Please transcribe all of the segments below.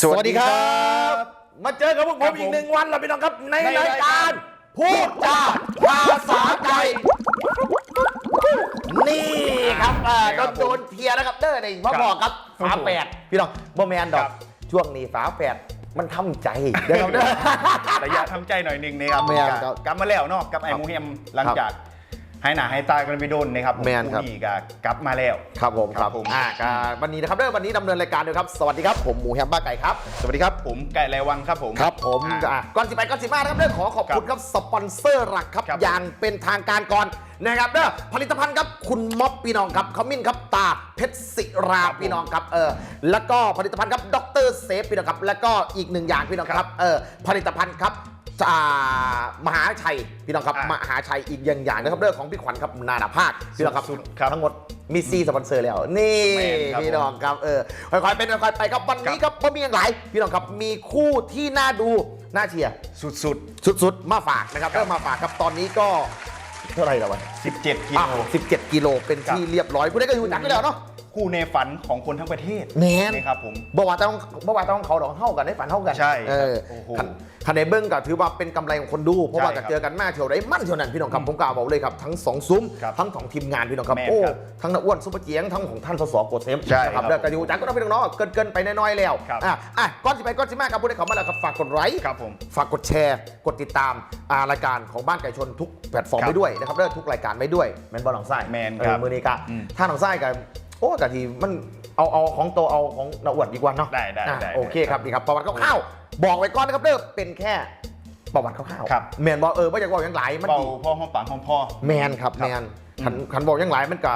สวัสดีครับ มาเจอกับพวกผมอีกหนึ่งวันแล้วพี่น้องครับในในรายรายกาการรพูดจาภาษาไทยนี่ครับอ่าคโดรับนโดนเทียร์นะครับเด้อในพ่อครับบอกครับฝาแฝดพี่น้องบ่แมนดอคกรับช่วงนี้ฝาแฝดมันทำใจเด้อครับเด้อระยะทำใจหน่อยหนึ่งนะครับแม่นครับกลับมาแล้วเนาะกับไอ้ครับมูเฮมหลังจาก ให้หนาให้ตายกันไปโดนนะครับแม่นครับนี่ก็กลับมาแล้ว ครับผมคครัรับบผม อ่าก็วันนี้นะครับเด้อวันนี้ดำเนินรายการด้วยครับ สวัสดีครับ ผมหมูแฮมบ้าไก่ครับ สวัสดีครับผมไก่ไรวันครับผม ครับผมอ่าอะก่อนสิไปก่อนสิมานะครับเรื่องขอขอบคุณครับสปอนเซอร์หลักครับครับอย่างเป็นทางการก่อนนะครับเด้อผลิตภัณฑ์ครับคุณม็อบพี่น้องครับขมิ้นครับตาเพชรศิราพี่น้องครับเออแล้วก็ผลิตภัณฑ์ครับดรเซฟพี่น้องครับแล้วก็อีกหนึ่งอย่างพี่น้องครับเออผลิตภัณฑ์ครับอ่า มหาชัยพี่น้องครับอะมหาชัยอีกอย่างอย่างนะครับเรื่องของพี่ขวัญครับนานาภาคพี่น้องครับสุดๆครับทั้งหมดมีซีสปอนเซอร์แล้ว นี่แม่นครับพี่น้องครับเออค่อยๆเป็นค่อยๆไปครับวันนี้ครับก็มีอย่างไรพี่น้องครับมีคู่ที่น่าดูน่าเชียร์สุดสุดๆมาฝากนะครับเริ่มมาฝากครับตอนนี้ก็เท่าไหร่แล้ววะๆ17 กิโลอะ17 กิโลเป็นที่ครับเรียบร้อยผู้ได้ก็อยู่จักไปแล้วเนาะ คู่ในฝันของคนทั้งประเทศแม่นนะครับผม บอกว่าต้องบอกว่าต้องเขาดอกเท่ากันได้ฝันเท่ากันใช่เออโอ้โหคันคันในเบิ้งก็ถือว่าเป็นกำไรของคนดู เพราะว่าใช่จะครับเจอกันมากเที่ยวได้มั่นเที่ยวนั้นพี่น้องครับอืมผมกล่าวบอกเลยครับทั้งสองซุ้มครับทั้งสองทีมงานพี่น้องครับแม่นโอ้ครับทั้งน้าอ้วนซุปเปอร์เจียงทั้งของท่านสสโกเซมใช่นะครับครับเด้อก็อยู่จักก็ต้องพี่น้องๆเกินเกินๆไปน้อยๆแล้วครับ อะอะก่อนสิไปก่อนสิมาครับผู้ได้เขามาแล้วครับฝากกดไลค์ ครับผม ฝากกดแชร์ กดติดตามอ่ารายการของบ้านไก่ชนทุกแพลตฟอร์มครับไปด้วยนะครับเรื่องทุกรายการไปด้วยแมนบอลหนองไส้แม่นเอครัอบมือนี้กะอืมถ้าหนองไส้กับ โอ้กะทีมันเอาเอาของโตเอาของนาอวดดีกว่าเนาะได้ได้อะได้ โอเคครับดีครับประวัติคร่าวๆบอกไว้ก่อนนะครับเด้อเป็นแค่ประวัติคร่าวครับๆแมนบอกเออไม่อยากบอกอย่างหลายมันเบาดีพ่อห้องปากห้องพ่อแมนครับครับแมนขันขันบอกอย่างหลายมันก็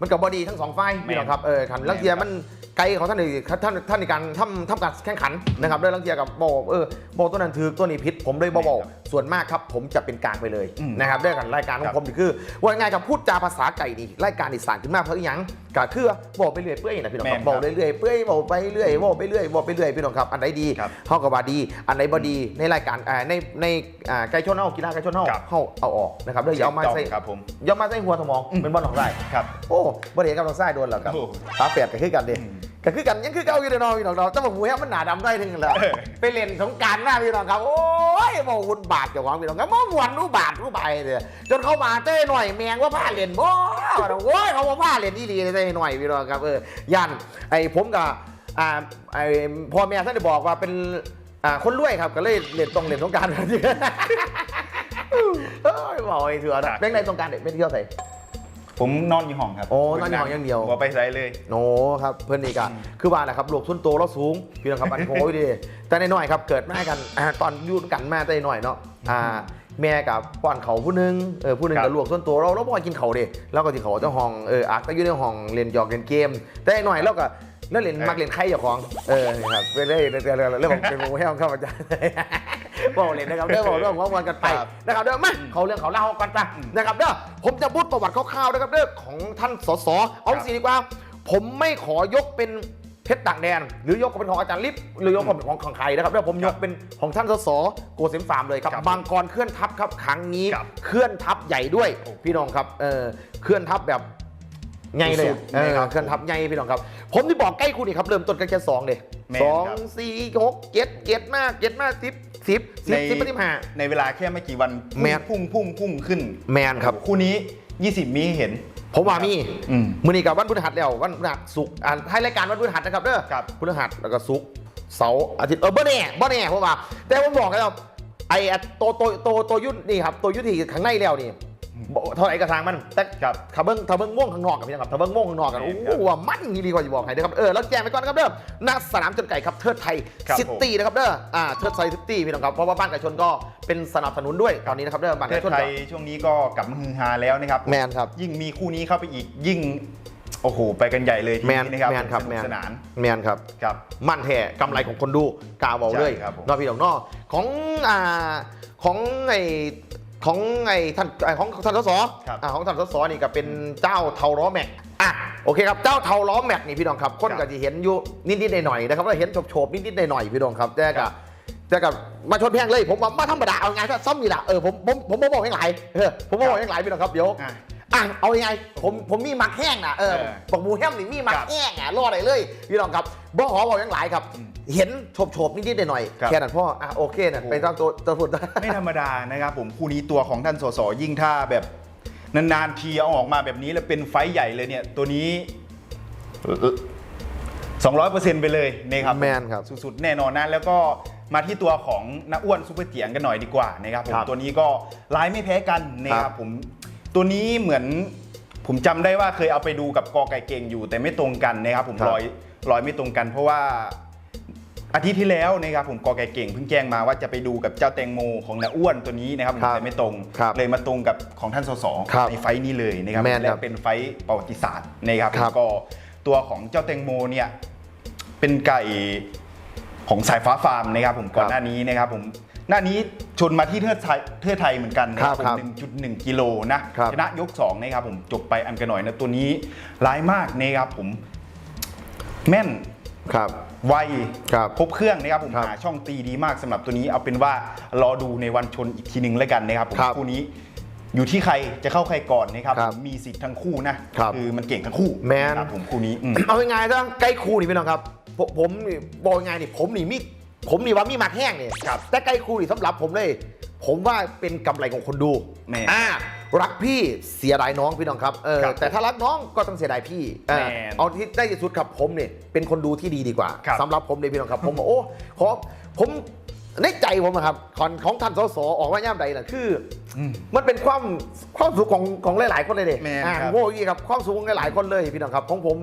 มันก็บอดีทั้งสองฝ่ายแม่นพี่น้องครับเออขันลังเทียมัน ไกลของท่านในท่านท่านในการทำทำการแข่งขันนะครับด้วยลังเทียกับบอกเออบอกตัวนั้นถือตัวนี้พิษผมเลยบอบอกส่วนมากครับผมจะเป็นกลางไปเลยอืมนะครับด้วยกันรายการขอครังบผมนี่คือว่าง่ายกับพูดจาภาษาไก่นี่รายการอีสานขึ้นมาเพราะอหยังก็คือบอกไปเรื่อยเปื่อยนะพี่น้องครับแม่นครับบอกเรื่อยๆเปื่อยบอกไปเรื่อยบอกไปเรื่อยบอกไปเรื่อยพี่น้องครับอันไหนดีครับเท่ากับว่าดี อันไหนบดีในรายการอ่าในในอ่าไก่ชนเฮากีฬาไก่ชนเฮาครับเฮาเอาออกนะครับเดี๋ยวอย่าเอามาใส่ครับผมอย่ามาใส่หัวสมองอืมเป็นบอลของไส้ครับโอ้บริเวณกับน้องไส้โดนแล้วครับโอ้ฝาแฝดก็คือกันเด้ อืมก็คือกันยังคือเก่าอยู่เด้อเนาะพี่น้องเราแต่ว่าหมูแฮมมันหนาดำได้ถึงกันแล้วเออไปเล่นสงกรารหน้าพี่น้องครับ โอ้ยบอกวุ่นบาทเจ้าของพี่น้องครับมาหวนรู้บาทรู้ใบเลยจนเขามาเต้หน่อยแมงว่าผ้าเล่นบ่โอ้ยเขาว่าผ้าเล่นอีหลีเลยเต้หน่อยพี่น้องครับเออยันไอ้ผมกับอ่าไอ้พ่อแม่ท่านได้บอกว่าเป็นอ่าคนรวยครับก็เลยเล่นตรงเล่นสงกรารแบบนี้เอ้ยบอกไอ้เถื่อนนะเป็นไงสงกรารเด็กไปเที่ยวไหน ผมนอนอยู่ห้องครับโอ้นอนอยู่ห้องอย่างเดียว บ่ไปไสเลยโอ้ครับเพื่อนนี่กะอืมคือว่าแหละครับโลกทุนโตแล้วสูงพี่น้องครับอันโอ้ยดีแต่ในน้อยๆครับเกิดมากันอ่าตอนอยุ่กันมาแต่น้อยเนาะอ่าแม่กับป้อนเขาผู้หนึงเออผู้หนึงครับกับลวกส่วนตัวเราเราบ่อยกินเขาเดิแล้วก็ที่เขาเจ้าห้องเอออาร์ตก็อยู่ในห้องเล่นหยอกเล่นเกม แต่น้อยเราก็แล้วเล่นมักเล่นไข่เจ้าของเออครับเรื่อยๆเรื่อยๆเรื่อยๆเรื่องของเป็นหมูให้ของข้าพเจ้า บอกเลยนะครับเรื่องของเรื่องของวันกันไปครับนะครับเด้อมาเขาเรื่องเขาเล่ากันไปนะครับเด้อผมจะพูดประวัติคร่าวๆนะครับเด้อของท่านสสเอาสิดีกว่า ผมไม่ขอยกเป็นเพชรต่างแดน หรือยกเป็นของอาจารย์ลิฟหรือยกเป็นของของใครนะครับเดี๋ยวผมยกเป็นของท่านสสโกเซมฟาร์มเลยครับครับบางกรเคลื่อนทัพครับครั้งนี้ครับเคลื่อนทัพใหญ่ด้วยโอ้พี่น้องครับเออเคลื่อนทัพแบบใหญ่เลยสุอะดๆเออนะครับเคลื่อนทัพใหญ่พี่น้องครับ ผมที่บอกใกล้คุณนี่ครับเริ่มต้นกันแค่สองเลยแม่นสองครับสี่หกเจ็ดเจ็ดมากเจ็ดมากสิบ สิบสิบในสิบสิบห้าในเวลาแค่ไม่กี่วันแม่นพุ่งพุ่งพุ่งขึ้น แมนครับ คู่นี้ 20 มีให้เห็น ผมว่ามีอืมมือนี้กับวันพฤหัสแล้ววันพฤหัสศุกร์อ่าให้รายการวันพฤหัสนะครับเด้อครับพฤหัสแล้วก็ศุกร์เสาร์อาทิตย์เออบ่แน่บ่แน่ผมว่า แต่ผมบอกแล้วไอ้อะตัวตัวตัวตัวยุทธนี่ครับตัวยุทธที่ข้างในแล้วนี่บ่ เท่าไหร่กระทางมันแต่ครับถ้าเบิ้งถ้าเบิ้งม่วงข้างนอกกับพี่นะครับถ้าเบิ้งม่วงข้างนอกกันแม่โอ้นครับโหว่ามันนี่ดีกว่าจะบอกให้นะครับเออแล้วแจ้งไปก่อนนะครับเด้อหน้าสนามจนไก่ครับเทิดไทยครับซิตี้นะครับเด้ออ่าเทิดไทยซิตี้พี่น้องครับเพราะว่าบ้านไก่ชนก็เป็นสนับสนุนด้วยตอนนี้นะครับเด้อบ้านประเทไก่ศชนไทก็ยช่วงนี้ก็กลับมาฮือฮาแล้วนะครับแมนครับยิ่งมีคู่นี้เข้าไปอีกยิ่งโอ้โห ไปกันใหญ่เลยทีแมนนี้นะครับแมนครับสแมนุกนสนานแมนครับครับ มั่นแท้กำไรของคนดูกล่าวบอกเลยใช่ครับผมนอกพี่น้องนอกของอ่าของไอ ของไอท่านไอ้ของท่านสสครับอ่าของท่านสสนี่ก็เป็นเจ้าเทาล้อแม็กอะโอเคครับเจ้าเทาล้อแม็กนี่พี่น้องครับคนครับก็จะเห็นอยู่นิดๆหน่อยๆนะครับว่าเห็นโฉบๆนิดๆหน่อยๆพี่น้องครับแต่ครัก็บแต่กับมาชนแพงเลย ผมว่ามาธรรมดาเอาไงก็ซ่อมนี่แหละเออผมผมผมผมบอกยังไงเออผมบอกยังไงพี่น้องครับเดี๋ยว อะอะเอายังไงผมผมมีมักแห้งนะเออเออบอกหมูแฮมนี่มีมักครับแห้งอะรอดได้เลยพี่น้องครับบ่หอบอกยังหลายครับเห็นโฉบโฉบๆนิดๆหน่อยครับๆแค่นั้นพ่ออะโอเคนะโอ้ ไปตั้งตัวตัวพูดไม่ธรรมดานะครับผมคู่นี้ตัวของท่านสสยิ่งถ้าแบบนานๆทีเอาออกมาแบบนี้แล้วเป็นไฟท์ใหญ่เลยเนี่ย ตัวนี้สองร้อยเปอร์เซ็นต์ไปเลยนะครับแมนครับสุดๆแน่นอนนะ แล้วก็มาที่ตัวของน้าอ้วนซุปเปอร์เจียงกันหน่อยดีกว่านะครับผมครับตัวนี้ก็ร้ายไม่แพ้กันนะคครัรับบ ผม ตัวนี้เหมือนผมจำได้ว่าเคยเอาไปดูกับกอไก่เก่งอยู่ แต่ไม่ตรงกันนะครับผมครับ รอยรอยไม่ตรงกัน เพราะว่าอาทิตย์ที่แล้วนะครับผมกอไก่เก่งเพิ่งแจ้งมาว่าจะไปดูกับเจ้าแตงโมของน้าอ้วนตัวนี้นะครับผมครับแต่ไม่ตรงครับเลยมาตรงกับของท่านสสครับในไฟท์นี้เลยนะครับแม่นและครับเป็นไฟท์ประวัติศาสตร์นะครับครับ ก็ตัวของเจ้าแตงโมเนี่ยเป็นไก่ ของสายฟ้าฟาร์มนะครับผมก่อนหน้านี้นะครับผม หน้านี้ชนมาที่เทือไทยเทือไทยเหมือนกันนะคครัรับบผมครับหนึ่งจุดหนึ่งกิโลนะครับชนะยกสองนะครับผมจบไปอันกันหน่อยนะตัวนี้ร้ายมากนะครับผมแม่นครับไวครับครบเครื่องนะครับผมครับหาช่องตีดีมากสำหรับตัวนี้เอาเป็นว่ารอดูในวันชนอีกทีหนึ่งแล้วกันนะครับผมครับคู่นี้อยู่ที่ใครจะเข้าใครก่อนนะครับครับผมมีสิทธิ์ทั้งคู่นะครับอมันเก่งทั้งคู่แม่นนะครับผมคู่นี้อืมเอายังไงถ้าใกล้ครูนี่พี่น้องครับ ผมผมนี่บอกยังไงนี่ผมนี่มี ผมนี่ว่ามีหมักแห้งนี่ครับ แต่ใกล้ครูนี่สำหรับผมเลย ผมว่าเป็นกำไรของคนดูแม่อ่ารักพี่เสียดายน้องพี่น้องครับเออครับแต่ถ้ารักน้องก็ต้องเสียดายพี่เออแม่นเอาที่ได้ที่สุดครับผมเนี่ยเป็นคนดูที่ดีดีกว่าครับ สำหรับผมเลยพี่น้องครับ ผมบอกโอ้ขอผมในใจผมอะครับของของท่านสสออกมาย่ามใดน่ะคืออมมันเป็นความความสุขของของหลาย ๆ คนเลยเด็แม่นอ่าครับโอ้ยครับความสุขของหลาย ๆ คนเลยพี่น้องครับของผม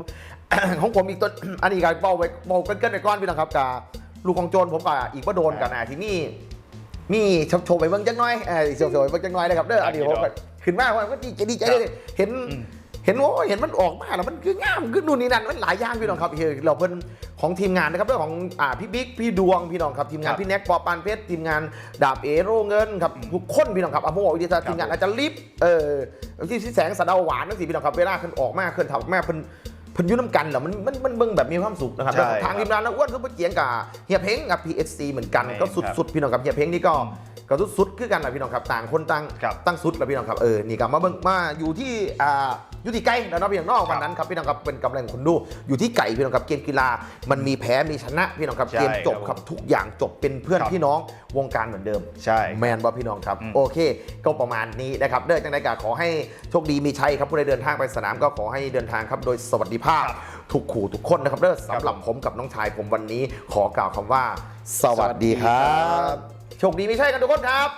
ของผมอีกต้น อันนี้ก็เบาไปเบาเกินๆไปก้อนพี่น้องครับกับ ลูกของโจรผมก็อีกว่าโดนกันนะที่นี่มีโชว์โชว์ไปเบิ่งจังน้อยเออโชว์โชว์ไปเบิ่งจังน้อยนะครับเด้ออันนี้ผมก็ขึ้นมาว่าก็ดีใจดีใจเลยเห็นอืมเห็นโอ้เห็นมันออกมาแล้วมันคืองามคือนู่นนี่นั่นมันหลายอย่างพี่น้องครับเฮ้ยเราเพิ่นของทีมงานนะครับเรื่องของอ่าพี่บิ๊กพี่ดวงพี่น้องครับทีมงานครับพี่แน็กปอปานเพชรทีมงานดาบเอโรเงินครับทุกคนพี่น้องครับเอาพวกวิทยาทีมงานอาจารย์ลิฟเออที่ที่แสงสะเดาหวานนั่นสิพี่น้องครับเวลาขึ้นออกมาขึ้นถับมาเพิ่นเพิ่นอยุ่น้ำกันเหรอมันมันมันเบิ่งแบบมีความสุขนะครับใช่แล้วทางทีมงานนะอ้วนซุปเปอร์เกียงกับเฮียเพ้งกับ PSC เหมือนกันแม่นก็ครับสุดๆพี่น้องครับเฮียเพ้งนี่ก็ก็สุดๆคือกันแหละพี่น้องครับต่างคนต่างครับ ตั้งสุดแล้วพี่น้องครับเออนี่ครับมาเบิ่งมาอยู่ที่อ่าอยู่ที่ไกลแล้วเนาะพี่น้องเนอกวันนั้นครับพี่น้องครับเป็นกำลังคนดู อยู่ที่ไก่พี่น้องครับเกมกีฬา มันมีแพ้มีชนะพี่น้องครับใช่เกมจบครับครับทุกอย่างจบเป็นเพื่อนครับ พี่น้องวงการเหมือนเดิม ใช่ แมนบอพี่น้องครับ อืมโอเค ก็ประมาณนี้นะครับเดินจังไดกาขอให้โชคดีมีชัยครับผู้ใดเดินทางไปสนามก็ขอให้เดินทางครับโดยสวัสดิภาพทุกขู่ทุกคนนะครับเด้อสำหรับผมกับน้องชายผมวันนี้ขอกล่าวคำว่า สวัสดีครับ โชคดีมีชัยกันทุกคนครับ